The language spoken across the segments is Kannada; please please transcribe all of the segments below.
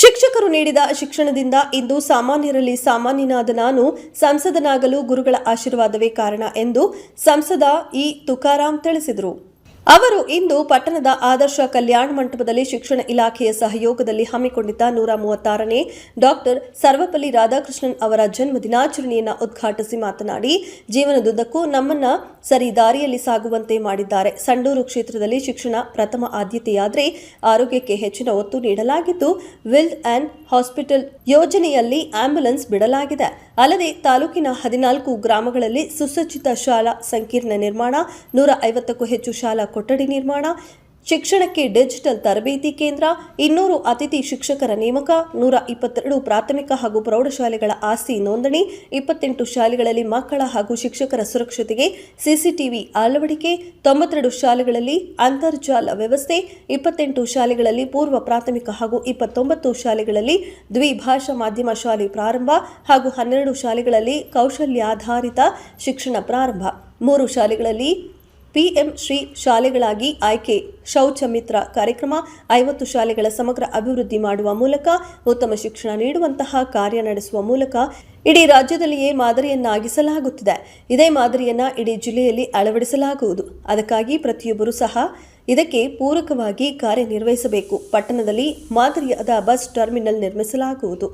ಶಿಕ್ಷಕರು ನೀಡಿದ ಶಿಕ್ಷಣದಿಂದ ಇಂದು ಸಾಮಾನ್ಯರಲ್ಲಿ ಸಾಮಾನ್ಯನಾದ ನಾನು ಸಂಸದನಾಗಲು ಗುರುಗಳ ಆಶೀರ್ವಾದವೇ ಕಾರಣ ಎಂದು ಸಂಸದ ಇ ತುಕಾರಾಂ ತಿಳಿಸಿದರು. ಅವರು ಇಂದು ಪಟ್ಟಣದ ಆದರ್ಶ ಕಲ್ಯಾಣ ಮಂಟಪದಲ್ಲಿ ಶಿಕ್ಷಣ ಇಲಾಖೆಯ ಸಹಯೋಗದಲ್ಲಿ ಹಮ್ಮಿಕೊಂಡಿದ್ದ ನೂರ ಮೂವತ್ತಾರನೇ ಡಾಕ್ಟರ್ ಸರ್ವಪಲ್ಲಿ ರಾಧಾಕೃಷ್ಣನ್ ಅವರ ಜನ್ಮ ದಿನಾಚರಣೆಯನ್ನು ಉದ್ಘಾಟಿಸಿ ಮಾತನಾಡಿ, ಜೀವನದುದ್ದಕ್ಕೂ ನಮ್ಮನ್ನ ಸರಿ ದಾರಿಯಲ್ಲಿ ಸಾಗುವಂತೆ ಮಾಡಿದ್ದಾರೆ. ಸಂಡೂರು ಕ್ಷೇತ್ರದಲ್ಲಿ ಶಿಕ್ಷಣ ಪ್ರಥಮ ಆದ್ಯತೆಯಾದರೆ ಆರೋಗ್ಯಕ್ಕೆ ಹೆಚ್ಚಿನ ಒತ್ತು ನೀಡಲಾಗಿದ್ದು, ವಿಲ್ ಆ್ಯಂಡ್ ಹಾಸ್ಪಿಟಲ್ ಯೋಜನೆಯಲ್ಲಿ ಆಂಬ್ಯುಲೆನ್ಸ್ ಬಿಡಲಾಗಿದೆ. ಅಲ್ಲದೆ ತಾಲೂಕಿನ ಹದಿನಾಲ್ಕು ಗ್ರಾಮಗಳಲ್ಲಿ ಸುಸಜ್ಜಿತ ಶಾಲಾ ಸಂಕೀರ್ಣ ನಿರ್ಮಾಣ ನೂರ ಐವತ್ತಕ್ಕೂ ಹೆಚ್ಚು ಶಾಲಾ ಕೊಠಡಿ ನಿರ್ಮಾಣ ಶಿಕ್ಷಣಕ್ಕೆ ಡಿಜಿಟಲ್ ತರಬೇತಿ ಕೇಂದ್ರ, ಇನ್ನೂರು ಅತಿಥಿ ಶಿಕ್ಷಕರ ನೇಮಕ, ನೂರ ಇಪ್ಪತ್ತೆರಡು ಪ್ರಾಥಮಿಕ ಹಾಗೂ ಪ್ರೌಢಶಾಲೆಗಳ ಆಸ್ತಿ ನೋಂದಣಿ, ಇಪ್ಪತ್ತೆಂಟು ಶಾಲೆಗಳಲ್ಲಿ ಮಕ್ಕಳ ಹಾಗೂ ಶಿಕ್ಷಕರ ಸುರಕ್ಷತೆಗೆ ಸಿಸಿಟಿವಿ ಅಳವಡಿಕೆ, ತೊಂಬತ್ತೆರಡು ಶಾಲೆಗಳಲ್ಲಿ ಅಂತರ್ಜಾಲ ವ್ಯವಸ್ಥೆ, ಇಪ್ಪತ್ತೆಂಟು ಶಾಲೆಗಳಲ್ಲಿ ಪೂರ್ವ ಪ್ರಾಥಮಿಕ ಹಾಗೂ ಇಪ್ಪತ್ತೊಂಬತ್ತು ಶಾಲೆಗಳಲ್ಲಿ ದ್ವಿಭಾಷಾ ಮಾಧ್ಯಮ ಶಾಲೆ ಪ್ರಾರಂಭ ಹಾಗೂ ಹನ್ನೆರಡು ಶಾಲೆಗಳಲ್ಲಿ ಕೌಶಲ್ಯಾಧಾರಿತ ಶಿಕ್ಷಣ ಪ್ರಾರಂಭ. ಮೂರು ಶಾಲೆಗಳಲ್ಲಿ ಪಿಎಂ ಶ್ರೀ ಶಾಲೆಗಳಾಗಿ ಆಯ್ಕೆ. ಶೌಚ ಮಿತ್ರ ಕಾರ್ಯಕ್ರಮ ಐವತ್ತು ಶಾಲೆಗಳ ಸಮಗ್ರ ಅಭಿವೃದ್ಧಿ ಮಾಡುವ ಮೂಲಕ ಉತ್ತಮ ಶಿಕ್ಷಣ ನೀಡುವಂತಹ ಕಾರ್ಯ ನಡೆಸುವ ಮೂಲಕ ಇಡೀ ರಾಜ್ಯದಲ್ಲಿಯೇ ಮಾದರಿಯನ್ನಾಗಿಸಲಾಗುತ್ತಿದೆ. ಇದೇ ಮಾದರಿಯನ್ನ ಇಡೀ ಜಿಲ್ಲೆಯಲ್ಲಿ ಅಳವಡಿಸಲಾಗುವುದು. ಅದಕ್ಕಾಗಿ ಪ್ರತಿಯೊಬ್ಬರೂ ಸಹ ಇದಕ್ಕೆ ಪೂರಕವಾಗಿ ಕಾರ್ಯನಿರ್ವಹಿಸಬೇಕು. ಪಟ್ಟಣದಲ್ಲಿ ಮಾದರಿಯಾದ ಬಸ್ ಟರ್ಮಿನಲ್ ನಿರ್ಮಿಸಲಾಗುವುದು.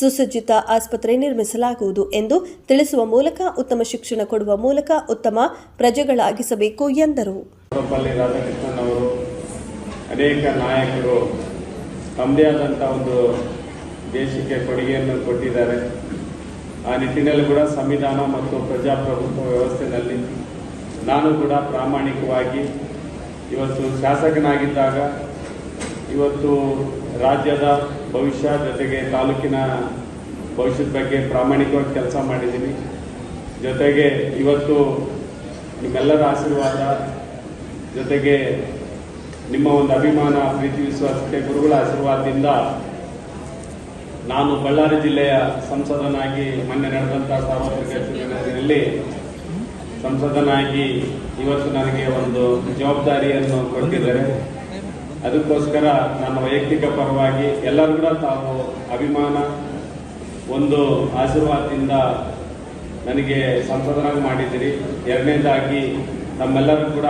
ಸುಸಜ್ಜಿತ ಆಸ್ಪತ್ರೆ ನಿರ್ಮಿಸಲಾಗುವುದು ಎಂದು ತಿಳಿಸುವ ಮೂಲಕ ಉತ್ತಮ ಶಿಕ್ಷಣ ಕೊಡುವ ಮೂಲಕ ಉತ್ತಮ ಪ್ರಜೆಗಳಾಗಿಸಬೇಕು ಎಂದರು. ಅನೇಕ ನಾಯಕರು ತಮ್ಮದೇ ಆದಂಥ ಒಂದು ದೇಶಕ್ಕೆ ಕೊಡುಗೆಯನ್ನು ಕೊಟ್ಟಿದ್ದಾರೆ. ಆ ನಿಟ್ಟಿನಲ್ಲಿ ಕೂಡ ಸಂವಿಧಾನ ಮತ್ತು ಪ್ರಜಾಪ್ರಭುತ್ವ ವ್ಯವಸ್ಥೆಯಲ್ಲಿ ನಾನು ಕೂಡ ಪ್ರಾಮಾಣಿಕವಾಗಿ ಇವತ್ತು ಶಾಸಕನಾಗಿದ್ದಾಗ, ಇವತ್ತು ರಾಜ್ಯದ ಭವಿಷ್ಯ ಜೊತೆಗೆ ತಾಲೂಕಿನ ಭವಿಷ್ಯದ ಬಗ್ಗೆ ಪ್ರಾಮಾಣಿಕವಾಗಿ ಕೆಲಸ ಮಾಡಿದ್ದೀನಿ. ಜೊತೆಗೆ ಇವತ್ತು ನಿಮ್ಮೆಲ್ಲರ ಆಶೀರ್ವಾದ, ಜೊತೆಗೆ ನಿಮ್ಮ ಒಂದು ಅಭಿಮಾನ, ಪ್ರೀತಿ, ವಿಶ್ವಾಸಕ್ಕೆ ಗುರುಗಳ ಆಶೀರ್ವಾದದಿಂದ ನಾನು ಬಳ್ಳಾರಿ ಜಿಲ್ಲೆಯ ಸಂಸದನಾಗಿ ಮೊನ್ನೆ ನಡೆದಂತಹ ಸಾರ್ವತ್ರಿಕ ಚುನಾವಣೆಯಲ್ಲಿ ಸಂಸದನಾಗಿ ಇವತ್ತು ನನಗೆ ಒಂದು ಜವಾಬ್ದಾರಿಯನ್ನು ಕೊಟ್ಟಿದ್ದಾರೆ. ಅದಕ್ಕೋಸ್ಕರ ನನ್ನ ವೈಯಕ್ತಿಕ ಪರವಾಗಿ ಎಲ್ಲರೂ ಕೂಡ ತಾವು ಅಭಿಮಾನ, ಒಂದು ಆಶೀರ್ವಾದದಿಂದ ನನಗೆ ಸಂಸದನಾಗಿ ಮಾಡಿದ್ದೀರಿ. ಎರಡನೇದಾಗಿ ನಮ್ಮೆಲ್ಲರೂ ಕೂಡ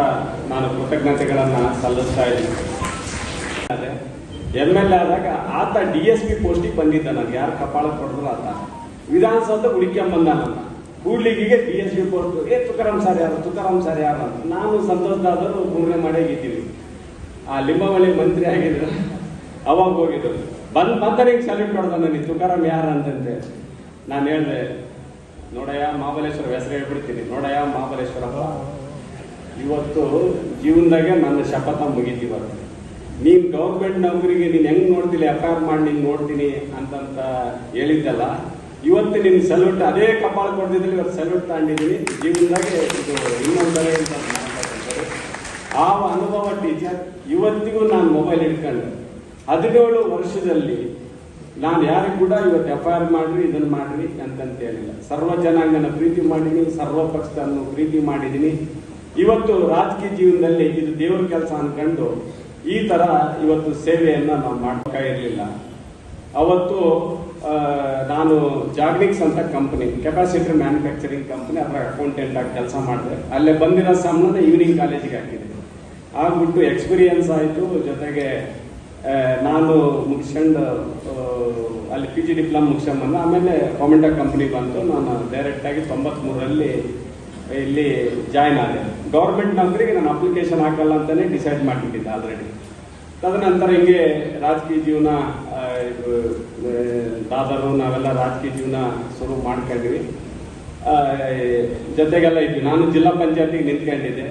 ನಾನು ಕೃತಜ್ಞತೆಗಳನ್ನು ಸಲ್ಲಿಸ್ತಾ ಇದ್ದೀನಿ. ಎಂ ಎಲ್ ಎ ಆದಾಗ ಆತ ಡಿ ಎಸ್ ಪಿ ಪೋಸ್ಟಿಗೆ ಬಂದಿದ್ದ ನನಗೆ. ಯಾರು ಕಪಾಳ ಕೊಡಿದ್ರು ಆತ. ವಿಧಾನಸೌಧ ಹುಡುಕ್ಯಂಬಂದ ನನ್ನ ಕೂಡ್ಲಿಗಿಗೆ ಬಿ ಎಸ್ ಯು ಕೊಡ್ತು ಏ, ತುಕಾರಾಮ್ ಸರ್ ಯಾರು? ತುಕಾರಾಮ್ ಸರ್ ಯಾರು? ಅಂತ. ನಾನು ಸಂತೋಷದಾದರು ಮೂರನೇ ಮಾಡೇ ಇದ್ದೀವಿ. ಆ ಲಿಂಬಾವಳಿ ಮಂತ್ರಿ ಆಗಿದ್ರು. ಅವಾಗ ಹೋಗಿದ್ರು. ಬಂದ್ ಬಂದನಿಗೆ ಸಲ್ಯೂಟ್ ಕೊಡ್ದ ನನಗೆ ತುಕಾರಾಮ್ ಯಾರು ಅಂತಂತೆ? ನಾನು ಹೇಳಿದೆ, ನೋಡಯ್ಯ ಮಹಾಬಲೇಶ್ವರ ಹೆಸರು ಹೇಳ್ಬಿಡ್ತೀನಿ. ನೋಡಯ್ಯ ಮಹಾಬಲೇಶ್ವರಪ್ಪ ಇವತ್ತು ಜೀವನದಾಗೆ ನನ್ನ ಶಪಥ ಮುಗಿತೀವ ನೀನ್ ಗೌರ್ಮೆಂಟ್ ನೌಕರಿಗೆ ನೀನ್ ಹೆಂಗ್ ನೋಡ್ತಿಲ್ಲ ಎಫ್ ಮಾಡಿ ನೀನ್ ನೋಡ್ತೀನಿ ಅಂತಂತ ಹೇಳಿದ್ದಲ್ಲ. ಇವತ್ತು ನಿನ್ನ ಸಲ್ಯೂಟ್ ಅದೇ ಕಪಾಳ ಕೊಡ್ತಿದ್ದಲ್ಲಿ ಇವತ್ತು ಸಲ್ಯೂಟ್ ತಗೊಂಡಿದ್ದೀನಿ ಜೀವನದಾಗೆ ಇದು ಇನ್ನೊಂದರೆ. ಆ ಅನುಭವ ಟೀಚರ್ ಇವತ್ತಿಗೂ ನಾನು ಮೊಬೈಲ್ ಇಟ್ಕೊಂಡೆ ಹದಿನೇಳು ವರ್ಷದಲ್ಲಿ ನಾನು ಯಾರಿಗೂ ಕೂಡ ಇವತ್ತು ಎಫ್ ಐ ಆರ್ ಮಾಡ್ರಿ ಇದನ್ನು ಮಾಡ್ರಿ ಅಂತಂತ ಹೇಳಿಲ್ಲ. ಸರ್ವ ಜನಾಂಗನ ಪ್ರೀತಿ ಮಾಡಿದ್ದೀನಿ ಸರ್ವ ಪಕ್ಷವನ್ನು ಪ್ರೀತಿ ಮಾಡಿದ್ದೀನಿ ಇವತ್ತು ರಾಜಕೀಯ ಜೀವನದಲ್ಲಿ ಇದು ದೇವರ ಕೆಲಸ ಅನ್ಕೊಂಡು ಈ ತರ ಇವತ್ತು ಸೇವೆಯನ್ನು ನಾವು ಮಾಡ್ತಾ ಇರಲಿಲ್ಲ. ಅವತ್ತು ನಾನು ಜಾಗ್ನಿಕ್ಸ್ ಅಂತ ಕಂಪನಿ ಕೆಪಾಸಿಟರ್ ಮ್ಯಾನುಫ್ಯಾಕ್ಚರಿಂಗ್ ಕಂಪನಿ ಅದರ ಅಕೌಂಟೆಂಟ್ ಆಗಿ ಕೆಲಸ ಮಾಡಿದೆ. ಅಲ್ಲೇ ಬಂದಿರೋ ಸಂಬಂಧ ಈವ್ನಿಂಗ್ ಕಾಲೇಜಿಗೆ ಹಾಕಿದೆ. ಆಗ್ಬಿಟ್ಟು ಎಕ್ಸ್ಪೀರಿಯನ್ಸ್ ಆಯಿತು. ಜೊತೆಗೆ ನಾನು ಮುಗಿಸ್ಕೊಂಡು ಅಲ್ಲಿ ಪಿ ಜಿ ಡಿಪ್ಲೊಮ್ ಮುಗಿಸ್ಕೊಂಬಂದು. ಆಮೇಲೆ ಕೊಮೆಂಟಾ ಕಂಪ್ನಿ ಬಂತು. ನಾನು ಡೈರೆಕ್ಟಾಗಿ ತೊಂಬತ್ತ್ಮೂರಲ್ಲಿ ಇಲ್ಲಿ ಜಾಯ್ನ್ ಆದೆ. ಗೌರ್ಮೆಂಟ್ ನೌಕರಿಗೆ ನಾನು ಅಪ್ಲಿಕೇಶನ್ ಹಾಕಲ್ಲ ಅಂತಲೇ ಡಿಸೈಡ್ ಮಾಡಿಬಿಟ್ಟಿದ್ದೆ ಆಲ್ರೆಡಿ ತದನಂತರ ಹಿಂಗೆ ರಾಜಕೀಯ ಜೀವನ ದಾದರು, ನಾವೆಲ್ಲ ರಾಜಕೀಯ ಜೀವನ ಶುರು ಮಾಡ್ಕೊಂಡ್ವಿ ಜೊತೆಗೆಲ್ಲ ಇದ್ವಿ. ನಾನು ಜಿಲ್ಲಾ ಪಂಚಾಯತಿಗೆ ನಿಂತ್ಕೊಂಡಿದ್ದೆ.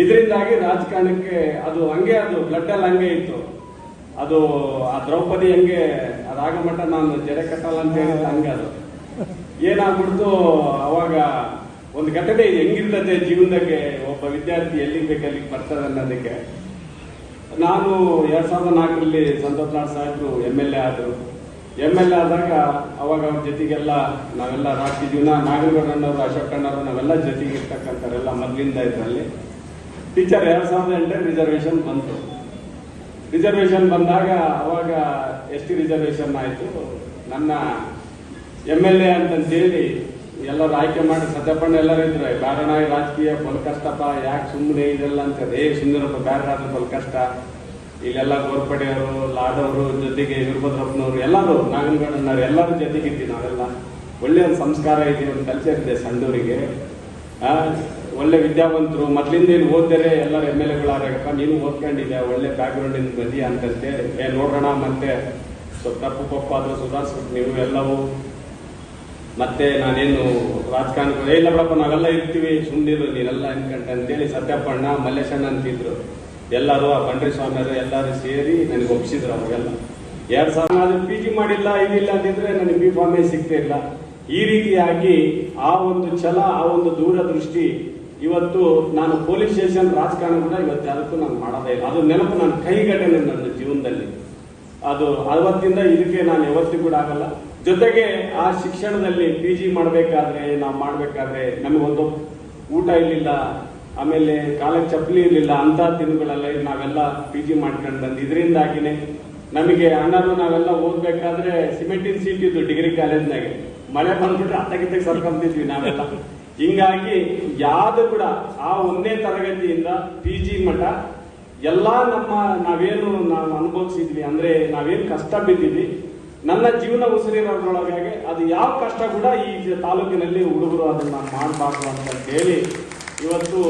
ಇದರಿಂದಾಗಿ ರಾಜಕಾರಣಕ್ಕೆ ಅದು ಹಂಗೆ ಅದು ಬ್ಲಡ್ ಅಲ್ಲಿ ಹಂಗೆ ಇತ್ತು. ಅದು ಆ ದ್ರೌಪದಿ ಹಂಗೆ ರಾಗಮಠ ನಾನು ಜಡೆ ಕಟ್ಟಲ್ಲ ಅಂತ ಹೇಳಿದ ಹಂಗೆ ಅದು ಏನಾಗ್ಬಿಡ್ತು, ಅವಾಗ ಒಂದು ಘಟನೆ ಹೆಂಗಿರ್ತದೆ ಜೀವನದಾಗೆ ಒಬ್ಬ ವಿದ್ಯಾರ್ಥಿ ಎಲ್ಲಿಗೆ ಬೇಕು ಬರ್ತದೆ ಅನ್ನೋದಕ್ಕೆ. ನಾನು ಎರಡ್ ಸಾವಿರದ ನಾಲ್ಕರಲ್ಲಿ ಸಂತೋಷ್ ಲಾಡ್ ಸಾಹೇಬ್ರು ಎಂ ಎಲ್ ಎ ಆದರು. ಎಂ ಎಲ್ ಎ ಆದಾಗ ಅವಾಗ ಅವ್ರ ಜೊತೆಗೆಲ್ಲ ನಾವೆಲ್ಲ ರಾಜಕೀಯ ಜೀವನ ನಾಗರಗೌಡಣ್ಣವರು ಅಶೋಕ್ ಅಣ್ಣವರು ನಾವೆಲ್ಲ ಜೊತೆಗೆ ಇರ್ತಕ್ಕಂಥವ್ರೆಲ್ಲ ಮೊದಲಿಂದ ಇದರಲ್ಲಿ. ಟೀಚರ್ ಎರಡ್ ಸಾವಿರದ ಎಂಟರಲ್ಲಿ ರಿಸರ್ವೇಶನ್ ಬಂತು. ರಿಸರ್ವೇಶನ್ ಬಂದಾಗ ಅವಾಗ ಎಷ್ಟು ಟಿ ರಿಸರ್ವೇಶನ್ ಆಯಿತು? ನನ್ನ ಎಂ ಎಲ್ ಎ ಅಂತಂತೇಳಿ ಎಲ್ಲರೂ ಆಯ್ಕೆ ಮಾಡಿ ಸತ್ಯಪಣ್ಣ ಎಲ್ಲರೂ ಇದ್ರೆ. ಈ ರಾಜಕೀಯ ಫಲ್ ಕಷ್ಟಪ್ಪ ಯಾಕೆ ಸುಮ್ಮನೆ ಇದೆಲ್ಲ ಅಂತ ಏ ಸುಂದರಪ್ಪ ಆದ್ರೆ ಫಲ್ ಕಷ್ಟ ಇಲ್ಲೆಲ್ಲ ಗೋರ್ಪಡೆಯವರು, ಲಾಡವರು, ಜೊತೆಗೆ ವೀರಭದ್ರಪ್ಪನವರು ಎಲ್ಲರೂ ನಾಗನಗೌಡನವ್ರು ಎಲ್ಲರೂ ಜೊತೆಗಿದ್ದೀವಿ ನಾವೆಲ್ಲ. ಒಳ್ಳೆಯ ಒಂದು ಸಂಸ್ಕಾರ ಇದೆ, ಒಂದು ಕಲ್ಚರ್ ಇದೆ ಸಣ್ಣವರಿಗೆ ಒಳ್ಳೆ ವಿದ್ಯಾವಂತರು, ಮೊದ್ಲಿಂದ ಏನು ಓದ್ತಾರೆ, ಎಲ್ಲರೂ ಎಂ ಎಲ್ ಎಗಳಾರಪ್ಪ ನೀನು ಓದ್ಕೊಂಡಿದ್ದೆ ಒಳ್ಳೆ ಬ್ಯಾಕ್ಗ್ರೌಂಡ್ ಇಂದ ಬಂದಿ ಅಂತಂತೇಳಿ. ಏ ನೋಡೋಣ ಮತ್ತೆ ಸ್ವಲ್ಪ ತಪ್ಪು ಪಪ್ಪು ಆದ್ರೂ ಸುಧಾರಿಸ್ಬಿಟ್ಟು ನೀವು ಎಲ್ಲವೂ ಮತ್ತೆ ನಾನೇನು ರಾಜಕಾರಣ ಏ ಬಿಡಪ್ಪ ನಾವೆಲ್ಲ ಇರ್ತೀವಿ ಸುಮ್ಮನಿರು ನೀನೆಲ್ಲ ಅನ್ಕಂಟ ಅಂತೇಳಿ ಸತ್ಯಪ್ಪಣ್ಣ, ಮಲ್ಲೇಶಣ್ಣ ಅಂತಿದ್ರು. ಎಲ್ಲರೂ ಆ ಬಂಡ್ರಿ ಸ್ವಾಮಿಯರು ಎಲ್ಲರೂ ಸೇರಿ ನನಗೆ ಒಪ್ಪಿಸಿದ್ರು ಅವಾಗೆಲ್ಲ. ಎರಡ್ ಸಾವಿರ ನಾನು ಪಿ ಜಿ ಮಾಡಿಲ್ಲ ಇದಿಲ್ಲ ಅಂತಿದ್ರೆ ನನಗೆ ಬಿ ಫಾರ್ಮೇ ಸಿಗ್ತಿಲ್ಲ ಈ ರೀತಿಯಾಗಿ ಆ ಒಂದು ಛಲ, ಆ ಒಂದು ದೂರದೃಷ್ಟಿ ಇವತ್ತು ನಾನು ಪೊಲೀಸ್ ಸ್ಟೇಷನ್ ರಾಜಕಾರಣ ಕೂಡ ಇವತ್ತು ಯಾವತ್ತೂ ನಾನು ಮಾಡೋದೇ ಇಲ್ಲ. ಅದು ನೆನಪು ನನ್ನ ಕೈಗಟ್ಟೆ ನನ್ನ ಜೀವನದಲ್ಲಿ. ಅದು ಅವತ್ತಿಂದ ಇದಕ್ಕೆ ನಾನು ಯಾವತ್ತಿಗೂ ಕೂಡ ಆಗಲ್ಲ. ಜೊತೆಗೆ ಆ ಶಿಕ್ಷಣದಲ್ಲಿ ಪಿ ಜಿ ಮಾಡಬೇಕಾದ್ರೆ, ನಾವು ಮಾಡಬೇಕಾದ್ರೆ ನಮಗೊಂದು ಊಟ ಇರಲಿಲ್ಲ, ಆಮೇಲೆ ಕಾಲೇಜ್ ಚಪ್ಪಲಿ ಇರಲಿಲ್ಲ ಅಂತ ದಿನಗಳೆಲ್ಲ ನಾವೆಲ್ಲ ಪಿ ಜಿ ಮಾಡ್ಕೊಂಡು ಬಂದು. ಇದರಿಂದಾಗಿನೇ ನಮಗೆ ಅಣ್ಣನು ನಾವೆಲ್ಲ ಓದಬೇಕಾದ್ರೆ ಸಿಮೆಂಟಿನ ಸೀಟ್ ಇದ್ದು ಡಿಗ್ರಿ ಕಾಲೇಜ್ನಾಗೆ. ಮಳೆ ಬಂದ್ಬಿಟ್ರೆ ಅತ್ತಗಿತ್ತ ಸರ್ಕೊಂತಿದ್ವಿ ನಾವೆಲ್ಲ. ಹಿಂಗಾಗಿ ಯಾವುದು ಕೂಡ ಆ ಒಂದೇ ತರಗತಿಯಿಂದ ಪಿ ಜಿ ಮಠ ಎಲ್ಲ ನಮ್ಮ ನಾವೇನು ನಾವು ಅನುಭವಿಸಿದ್ವಿ ಅಂದರೆ ನಾವೇನು ಕಷ್ಟ ಬಿದ್ದಿದ್ವಿ ನನ್ನ ಜೀವನ ಉಸಿರಿರೋದ್ರೊಳಗಾಗಿ ಅದು ಯಾವ ಕಷ್ಟ ಕೂಡ ಈ ತಾಲೂಕಿನಲ್ಲಿ ಹುಡುಗರು ಅದನ್ನ ಮಾಡಬಾರ್ದು ಅಂತ ಹೇಳಿ ಇವತ್ತು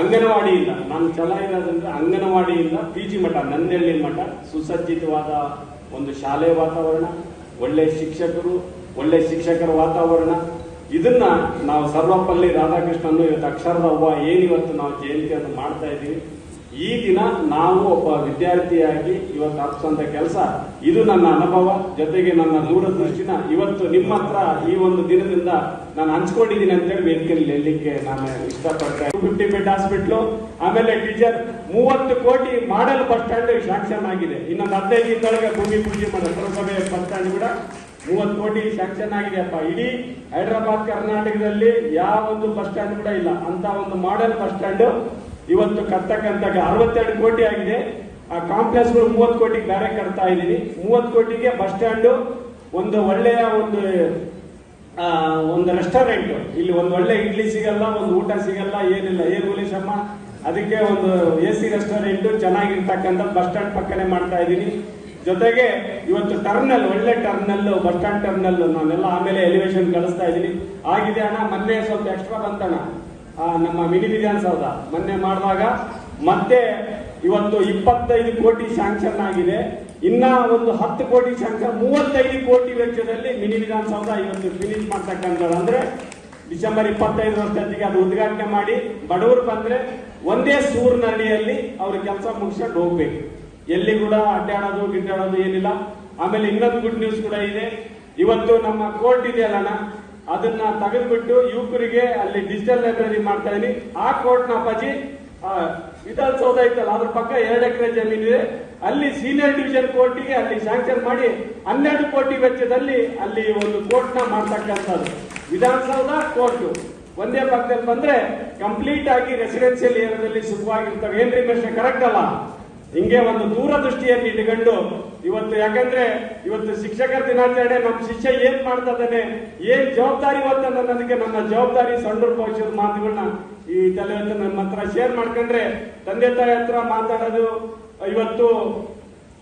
ಅಂಗನವಾಡಿಯಿಂದ ನಾನು ಛಲ ಇರೋದಂದ್ರೆ ಅಂಗನವಾಡಿಯಿಂದ ಪಿ ಜಿ ಮಠ, ನಂದೆಳ್ಳಿ ಮಠ. ಸುಸಜ್ಜಿತವಾದ ಒಂದು ಶಾಲೆ ವಾತಾವರಣ, ಒಳ್ಳೆ ಶಿಕ್ಷಕರು, ಒಳ್ಳೆ ಶಿಕ್ಷಕರ ವಾತಾವರಣ. ಇದನ್ನ ನಾವು ಸರ್ವಪಲ್ಲಿ ರಾಧಾಕೃಷ್ಣನು ಇವತ್ತು ಅಕ್ಷರದ ಅವ್ವ ಏನಿವತ್ತು ನಾವು ಜಯಂತಿಯನ್ನು ಮಾಡ್ತಾ ಇದ್ದೀವಿ. ಈ ದಿನ ನಾವು ಒಬ್ಬ ವಿದ್ಯಾರ್ಥಿಯಾಗಿ ಇವತ್ತು ಅರ್ಪಿಸುವಂತ ಕೆಲಸ. ಇದು ನನ್ನ ಅನುಭವ, ಜೊತೆಗೆ ನನ್ನ ದೂರದೃಷ್ಟಿನ. ಇವತ್ತು ನಿಮ್ಮ ಹತ್ರ ಈ ಒಂದು ದಿನದಿಂದ ನಾನು ಹಂಚ್ಕೊಂಡಿದ್ದೀನಿ ಅಂತೇಳಿ ವೇದಿಕೆಯಲ್ಲಿ ಹೇಳಲಿಕ್ಕೆ ನಾನು ಇಷ್ಟಪಡ್ತೇನೆ ಫಿಫ್ಟಿ ಬೆಡ್ ಹಾಸ್ಪಿಟ್ಲು ಆಮೇಲೆ ಟೀಚರ್ ಮೂವತ್ತು ಕೋಟಿ ಮಾಡಲ್ ಬಸ್ ಸ್ಟ್ಯಾಂಡ್ ಶಾಂಕ್ಷನ್ ಆಗಿದೆ. ಇನ್ನೊಂದು ಹದಿನೈದು ದಿನದೊಳಗೆ ಭೂಮಿ ಪೂಜೆ ಮಾಡೋ, ಪುರಸಭೆ ಬಸ್ ಸ್ಟ್ಯಾಂಡ್ ಕೂಡ ಮೂವತ್ತು ಕೋಟಿ ಶಾಂಕ್ಷನ್ ಆಗಿದೆಯಪ್ಪ ಇಡೀ ಹೈದರಾಬಾದ್ ಕರ್ನಾಟಕದಲ್ಲಿ ಯಾವ ಒಂದು ಬಸ್ ಸ್ಟ್ಯಾಂಡ್ ಕೂಡ ಇಲ್ಲ. ಅಂತ ಒಂದು ಮಾಡೆಲ್ ಬಸ್ ಸ್ಟ್ಯಾಂಡ್ ಇವತ್ತು ಕರ್ತಕ್ಕಂಥ ಅರವತ್ತೆರಡು ಕೋಟಿ ಆಗಿದೆ. ಆ ಕಾಂಪ್ಲೆಕ್ಸ್ಗಳು ಮೂವತ್ತು ಕೋಟಿಗೆ ಬೇರೆ ಕಟ್ತಾ ಇದ್ದೀನಿ. ಮೂವತ್ತು ಕೋಟಿಗೆ ಬಸ್ ಸ್ಟ್ಯಾಂಡು, ಒಂದು ಒಳ್ಳೆಯ ಒಂದು ಒಂದು ರೆಸ್ಟೋರೆಂಟ್. ಇಲ್ಲಿ ಒಂದು ಒಳ್ಳೆ ಇಡ್ಲಿ ಸಿಗಲ್ಲ, ಒಂದು ಊಟ ಸಿಗಲ್ಲ, ಏನಿಲ್ಲ. ಏನ್ ಗುಲೇಶಮ್ಮ ಅದಕ್ಕೆ ಒಂದು ಎ ಸಿ ರೆಸ್ಟೋರೆಂಟ್ ಚೆನ್ನಾಗಿರ್ತಕ್ಕಂಥ ಬಸ್ ಸ್ಟ್ಯಾಂಡ್ ಪಕ್ಕನೆ ಮಾಡ್ತಾ ಇದ್ದೀನಿ. ಜೊತೆಗೆ ಇವತ್ತು ಟರ್ನಲ್ ಒಳ್ಳೆ ಟರ್ನಲ್ ಬಸ್ ಸ್ಟ್ಯಾಂಡ್ ಟರ್ನಲ್ ನಾನೆಲ್ಲ ಆಮೇಲೆ ಎಲಿವೇಶನ್ ಕಳಿಸ್ತಾ ಇದ್ದೀನಿ. ಆಗಿದೆ ಅಣ್ಣ, ಮೊನ್ನೆ ಸ್ವಲ್ಪ ಎಕ್ಸ್ಟ್ರಾ ಬಂತಣ್ಣ. ನಮ್ಮ ಮಿನಿ ವಿಧಾನಸೌಧ. ಮೊನ್ನೆ ಮಾಡಿದಾಗ ಮತ್ತೆ ಇವತ್ತು ಇಪ್ಪತ್ತೈದು ಕೋಟಿ ಶಾಂಕ್ಷನ್ ಆಗಿದೆ. ಇನ್ನ ಒಂದು ಹತ್ತು ಕೋಟಿ ಶಾಂಕ್ಷನ್ ಮೂವತ್ತೈದು ಕೋಟಿ ವೆಚ್ಚದಲ್ಲಿ ಮಿನಿ ವಿಧಾನಸೌಧ ಇವತ್ತು ಫಿನಿಶ್ ಮಾಡ್ತಕ್ಕಂಥದ್ದು. ಅಂದ್ರೆ ಡಿಸೆಂಬರ್ ಇಪ್ಪತ್ತೈದು ವರ್ಷದೊತ್ತಿಗೆ ಅದು ಉದ್ಘಾಟನೆ ಮಾಡಿ ಬಡವರು ಬಂದ್ರೆ ಒಂದೇ ಸೂರ್ನಹಳ್ಳಿಯಲ್ಲಿ ಅವ್ರ ಕೆಲಸ ಮುಗಿಸ್ಕೊಂಡು ಹೋಗ್ಬೇಕು. ಎಲ್ಲಿ ಕೂಡ ಅಡ್ಡಾಡೋದು, ಗಿಡ್ಡಾಡೋದು ಏನಿಲ್ಲ. ಆಮೇಲೆ ಇನ್ನೊಂದು ಗುಡ್ ನ್ಯೂಸ್ ಕೂಡ ಇದೆ. ಇವತ್ತು ನಮ್ಮ ಕೋರ್ಟ್ ಇದೆಯಲ್ಲಣ್ಣ ಅದನ್ನ ತೆಗೆದ್ಬಿಟ್ಟು ಯುವಕರಿಗೆ ಅಲ್ಲಿ ಡಿಜಿಟಲ್ ಲೈಬ್ರರಿ ಮಾಡ್ತಾ ಇದೀನಿ. ಆ ಕೋರ್ಟ್ನ ಅಪ್ಪಾಜಿ ವಿಧಾನಸೌಧ ಇತ್ತಲ್ಲ ಅದ್ರ ಪಕ್ಕ ಎರಡು ಎಕರೆ ಜಮೀನು ಇದೆ. ಅಲ್ಲಿ ಸೀನಿಯರ್ ಡಿವಿಷನ್ ಕೋರ್ಟಿಗೆ ಅಲ್ಲಿ ಸ್ಯಾಂಕ್ಷನ್ ಮಾಡಿ ಹನ್ನೆರಡು ಕೋಟಿ ವೆಚ್ಚದಲ್ಲಿ ಅಲ್ಲಿ ಒಂದು ಕೋರ್ಟ್ನ ಮಾಡ್ತಕ್ಕಂಥದ್ದು. ವಿಧಾನಸೌಧ ಕೋರ್ಟ್ ಒಂದೇ ಪಕ್ಕದಲ್ಲಿ ಬಂದ್ರೆ ಕಂಪ್ಲೀಟ್ ಆಗಿ ರೆಸಿಡೆನ್ಸಿಯಲ್ ಏರಿಯಾದಲ್ಲಿ ಸುಖವಾಗಿರ್ತವೆ. ಏನ್ರಿ ಪ್ರಶ್ನೆ ಕರೆಕ್ಟ್ ಅಲ್ಲ? ಹಿಂಗೆ ಒಂದು ದೂರದೃಷ್ಟಿಯನ್ನು ಇಟ್ಕೊಂಡು ಇವತ್ತು ಯಾಕಂದ್ರೆ ಇವತ್ತು ಶಿಕ್ಷಕರ ದಿನಾಚರಣೆ, ನಮ್ಮ ಶಿಷ್ಯ ಏನ್ ಮಾಡ್ತಾ ಇದ್ದಾನೆ, ಏನ್ ಜವಾಬ್ದಾರಿ ಇವತ್ತು ಅನ್ನೋದಕ್ಕೆ ನನ್ನ ಜವಾಬ್ದಾರಿ ಸಣ್ಣ ಪೋಷಕರ ಮಾತುಗಳನ್ನ ಈ ತಲೆ ನಮ್ಮ ಹತ್ರ ಶೇರ್ ಮಾಡ್ಕೊಂಡ್ರೆ ತಂದೆ ತಾಯಿ ಹತ್ರ ಮಾತಾಡೋದು, ಇವತ್ತು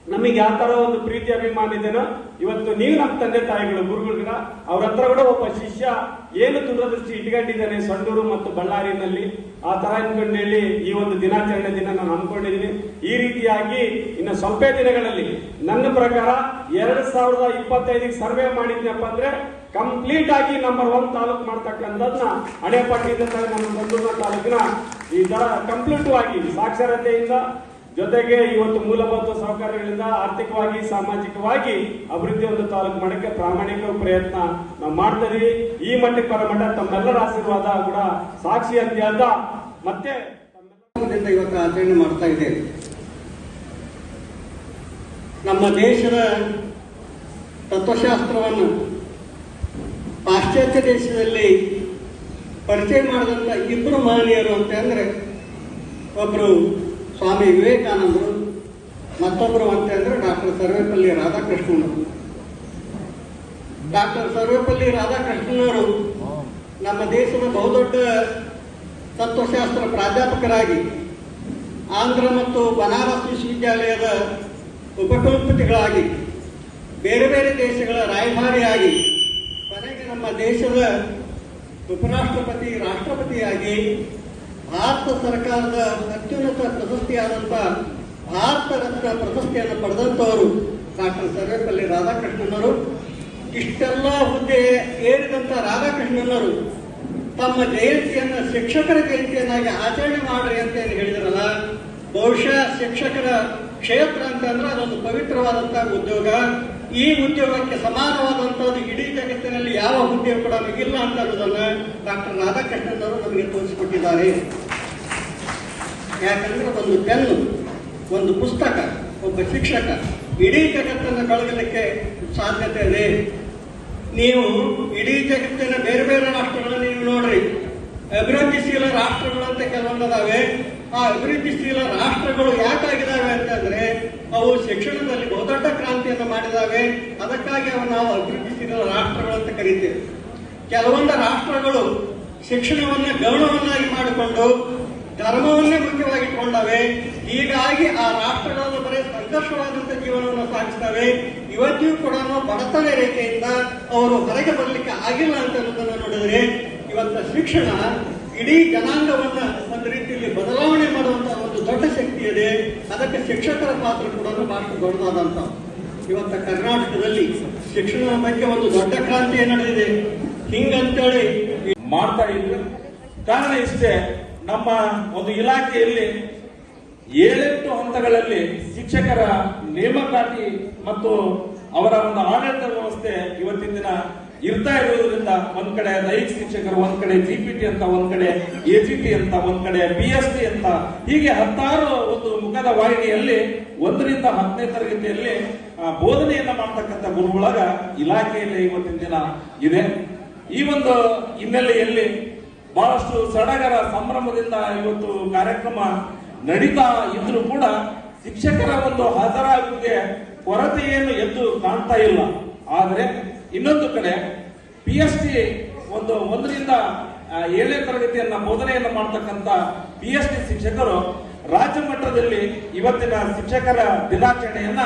ನಮಗೆ ಯಾವ ತರ ಒಂದು ಪ್ರೀತಿ ಅಭಿಮಾನ ಇದೆನೋ? ಇವತ್ತು ನೀವು ನಮ್ಮ ತಂದೆ ತಾಯಿಗಳು ಗುರುಗಳು ಅವ್ರ ಹತ್ರ ಕೂಡ ಒಬ್ಬ ಶಿಷ್ಯ ಏನು ದೂರದೃಷ್ಟಿ ಇಟ್ಕೊಂಡಿದ್ದಾನೆ ಸಂಡೂರು ಮತ್ತು ಬಳ್ಳಾರಿನಲ್ಲಿ, ಆ ತರ ಹೇಳಿ ಈ ಒಂದು ದಿನಾಚರಣೆ ದಿನ ನಾನು ಅನ್ಕೊಂಡಿದ್ದೀನಿ ಈ ರೀತಿಯಾಗಿ ಇನ್ನು ಸ್ವಲ್ಪ ದಿನಗಳಲ್ಲಿ ನನ್ನ ಪ್ರಕಾರ ಎರಡ್ ಸಾವಿರದ ಇಪ್ಪತ್ತೈದಿಗೆ ಸರ್ವೆ ಮಾಡಿದ್ನಪ್ಪ ಅಂದ್ರೆ ಕಂಪ್ಲೀಟ್ ಆಗಿ ನಂಬರ್ ಒನ್ ತಾಲೂಕು ಮಾಡ್ತಕ್ಕಂಥದ್ನ ಹಣೆಪಟ್ಟಿಯಿಂದ ತಗೊಂಡು ನಮ್ಮ ಸಂಡೂರಿನ ತಾಲೂಕಿನ ಈ ತರ ಕಂಪ್ಲೀಟ್ ಆಗಿ ಸಾಕ್ಷರತೆಯಿಂದ ಜೊತೆಗೆ ಇವತ್ತು ಮೂಲಭೂತ ಸೌಕರ್ಯಗಳಿಂದ ಆರ್ಥಿಕವಾಗಿ, ಸಾಮಾಜಿಕವಾಗಿ ಅಭಿವೃದ್ಧಿ ಒಂದು ತಾಲೂಕು ಮಾಡಕ್ಕೆ ಪ್ರಾಮಾಣಿಕ ಪ್ರಯತ್ನ ನಾವು ಮಾಡ್ತಾ ಈ ಮಟ್ಟಕ್ಕೆ ಬರೋ ಮಟ್ಟ ತಮ್ಮೆಲ್ಲರ ಆಶೀರ್ವಾದ ಕೂಡ ಸಾಕ್ಷಿ ಅಂತ ಮತ್ತೆ ಇವತ್ತು ಆಚರಣೆ ಮಾಡ್ತಾ ಇದ್ದೇವೆ ನಮ್ಮ ದೇಶದ ತತ್ವಶಾಸ್ತ್ರವನ್ನು ಪಾಶ್ಚಾತ್ಯ ದೇಶದಲ್ಲಿ ಪರಿಚಯ ಮಾಡಿದಂಥ ಇಬ್ಬರು ಮಹನೀಯರು ಅಂತ ಅಂದರೆ ಒಬ್ಬರು ಸ್ವಾಮಿ ವಿವೇಕಾನಂದರು, ಮತ್ತೊಬ್ಬರು ಅಂತ ಅಂದ್ರೆ ಡಾಕ್ಟರ್ ಸರ್ವೇಪಲ್ಲಿ ರಾಧಾಕೃಷ್ಣನವರು. ಡಾಕ್ಟರ್ ಸರ್ವೇಪಲ್ಲಿ ರಾಧಾಕೃಷ್ಣನವರು ನಮ್ಮ ದೇಶದ ಬಹುದೊಡ್ಡ ತತ್ವಶಾಸ್ತ್ರ ಪ್ರಾಧ್ಯಾಪಕರಾಗಿ ಆಂಧ್ರ ಮತ್ತು ಬನಾರಸ್ ವಿಶ್ವವಿದ್ಯಾಲಯದ ಉಪಕುಲಪತಿಗಳಾಗಿ, ಬೇರೆ ಬೇರೆ ದೇಶಗಳ ರಾಯಭಾರಿಯಾಗಿ, ಕೊನೆಗೆ ನಮ್ಮ ದೇಶದ ಉಪರಾಷ್ಟ್ರಪತಿ, ರಾಷ್ಟ್ರಪತಿಯಾಗಿ ಭಾರತ ಸರ್ಕಾರದ ಅತ್ಯುನ್ನತ ಪ್ರಶಸ್ತಿಯಾದಂಥ ಭಾರತ ರತ್ನ ಪ್ರಶಸ್ತಿಯನ್ನು ಪಡೆದಂಥವರು ಡಾಕ್ಟರ್ ಸರ್ವೇಪಲ್ಲಿ ರಾಧಾಕೃಷ್ಣನವರು. ಇಷ್ಟೆಲ್ಲ ಹುದ್ದೆ ಏರಿದಂಥ ರಾಧಾಕೃಷ್ಣನವರು ತಮ್ಮ ಜಯಂತಿಯನ್ನು ಶಿಕ್ಷಕರ ಜಯಂತಿಯನ್ನಾಗಿ ಆಚರಣೆ ಮಾಡ್ರಿ ಅಂತ ಏನು ಹೇಳಿದ್ರಲ್ಲ? ಬಹುಶಃ ಶಿಕ್ಷಕರ ಕ್ಷೇತ್ರ ಅಂತಂದ್ರೆ ಅದೊಂದು ಪವಿತ್ರವಾದಂಥ ಉದ್ಯೋಗ. ಈ ಉದ್ಯೋಗಕ್ಕೆ ಸಮಾನವಾದಂತಹದ್ದು ಇಡೀ ಜಗತ್ತಿನಲ್ಲಿ ಯಾವ ಹುದ್ದೆ ಕೂಡ ಇಲ್ಲ ಅಂತ ಡಾಕ್ಟರ್ ರಾಧಾಕೃಷ್ಣನ್ ಅವರು ನಮಗೆ ತೋರಿಸಿಕೊಟ್ಟಿದ್ದಾರೆ. ಯಾಕಂದ್ರೆ ಒಂದು ಪೆನ್ನು ಒಂದು ಪುಸ್ತಕ, ಒಬ್ಬ ಶಿಕ್ಷಕ ಇಡೀ ಜಗತ್ತನ್ನು ಬೆಳಗಲಿಕ್ಕೆ ಸಾಧ್ಯತೆ ಇದೆ. ನೀವು ಇಡೀ ಜಗತ್ತಿನ ಬೇರೆ ಬೇರೆ ರಾಷ್ಟ್ರಗಳನ್ನು ನೀವು ನೋಡ್ರಿ. ಅಭಿವೃದ್ಧಿಶೀಲ ರಾಷ್ಟ್ರಗಳಂತೆ ಕೆಲವೊಂದದಾವೆ. ಆ ಅಭಿವೃದ್ಧಿಶೀಲ ರಾಷ್ಟ್ರಗಳು ಯಾಕಾಗಿದ್ದಾವೆ ಅಂತಂದ್ರೆ, ಅವು ಶಿಕ್ಷಣದಲ್ಲಿ ಬಹುದೊಡ್ಡ ಕ್ರಾಂತಿಯನ್ನು ಮಾಡಿದಾವೆ. ಅದಕ್ಕಾಗಿ ಅವು ನಾವು ಅಭಿವೃದ್ಧಿಶೀಲ ರಾಷ್ಟ್ರಗಳು ಅಂತ ಕರೀತೇವೆ. ಕೆಲವೊಂದು ರಾಷ್ಟ್ರಗಳು ಶಿಕ್ಷಣವನ್ನ ಗೌರವನ್ನಾಗಿ ಮಾಡಿಕೊಂಡು ಧರ್ಮವನ್ನೇ ಮುಖ್ಯವಾಗಿಟ್ಕೊಂಡವೆ. ಹೀಗಾಗಿ ಆ ರಾಷ್ಟ್ರಗಳನ್ನು ಬರೀ ಸಂಘರ್ಷವಾದಂತಹ ಜೀವನವನ್ನು ಸಾಗಿಸ್ತವೆ. ಇವತ್ತಿಯೂ ಕೂಡ ಬಡತನ ರೇಖೆಯಿಂದ ಅವರು ಹೊರಗೆ ಬರಲಿಕ್ಕೆ ಆಗಿಲ್ಲ ಅಂತ ನೋಡಿದ್ರೆ, ಇವತ್ತ ಶಿಕ್ಷಣ ಇಡೀ ಜನಾಂಗವನ್ನ ಒಂದು ರೀತಿಯಲ್ಲಿ ಬದಲಾವಣೆ ಮಾಡುವಂತಹ ಒಂದು ದೊಡ್ಡ ಶಕ್ತಿ ಇದೆ. ಅದಕ್ಕೆ ಶಿಕ್ಷಕರ ಪಾತ್ರ ಕೂಡ ಬಹಳ ದೊಡ್ಡದಾದಂತ ಇವತ್ತ ಕರ್ನಾಟಕದಲ್ಲಿ ಶಿಕ್ಷಣ ಬಗ್ಗೆ ಒಂದು ದೊಡ್ಡ ಕ್ರಾಂತಿ ನಡೆದಿದೆ. ಹಿಂಗಂತೇಳಿ ಮಾಡ್ತಾ ಇದ್ರು. ಕಾರಣ ಇಷ್ಟೇ, ನಮ್ಮ ಒಂದು ಇಲಾಖೆಯಲ್ಲಿ ಏಳೆಂಟು ಹಂತಗಳಲ್ಲಿ ಶಿಕ್ಷಕರ ನೇಮಕಾತಿ ಮತ್ತು ಅವರ ಒಂದು ಆಡಳಿತ ವ್ಯವಸ್ಥೆ ಇವತ್ತಿನ ದಿನ ಇರ್ತಾ ಇರುವುದರಿಂದ ಒಂದ್ ಕಡೆ ದೈಹಿಕ ಶಿಕ್ಷಕರು, ಒಂದ್ ಕಡೆ ಜಿಪಿಟಿ ಅಂತ, ಒಂದ್ ಕಡೆ ಎಜಿಟಿ ಅಂತ, ಒಂದ್ ಕಡೆ ಬಿ ಎಸ್ ಟಿ ಅಂತ. ಹೀಗೆ ಹತ್ತಾರು ಒಂದು ಮುಖದ ವಾಹಿನಿಯಲ್ಲಿ ಒಂದರಿಂದ ಹತ್ತನೇ ತರಗತಿಯಲ್ಲಿ ಬೋಧನೆಯನ್ನ ಮಾಡ್ತಕ್ಕಂಥ ಗುರುಗಳಾಗ ಇಲಾಖೆಯಲ್ಲಿ ಇವತ್ತಿನ ದಿನ ಇದೆ. ಈ ಒಂದು ಹಿನ್ನೆಲೆಯಲ್ಲಿ ಬಹಳಷ್ಟು ಸಡಗರ ಸಂಭ್ರಮದಿಂದ ಇವತ್ತು ಕಾರ್ಯಕ್ರಮ ನಡೀತಾ ಇದ್ರೂ ಕೂಡ ಶಿಕ್ಷಕರ ಒಂದು ಹಾಜರಾಗುವಿಕೆ ಕೊರತೆಯನ್ನು ಎದ್ದು ಕಾಣ್ತಾ ಇಲ್ಲ. ಆದರೆ ಇನ್ನೊಂದು ಕಡೆ ಪಿ ಎಸ್ ಟಿ ಒಂದು ಒಂದರಿಂದ ಏಳನೇ ತರಗತಿಯನ್ನ ಬೋಧನೆಯನ್ನು ಮಾಡ್ತಕ್ಕಂಥ ಪಿ ಎಸ್ ಟಿ ಶಿಕ್ಷಕರು ರಾಜ್ಯ ಮಟ್ಟದಲ್ಲಿ ಇವತ್ತಿನ ಶಿಕ್ಷಕರ ದಿನಾಚರಣೆಯನ್ನ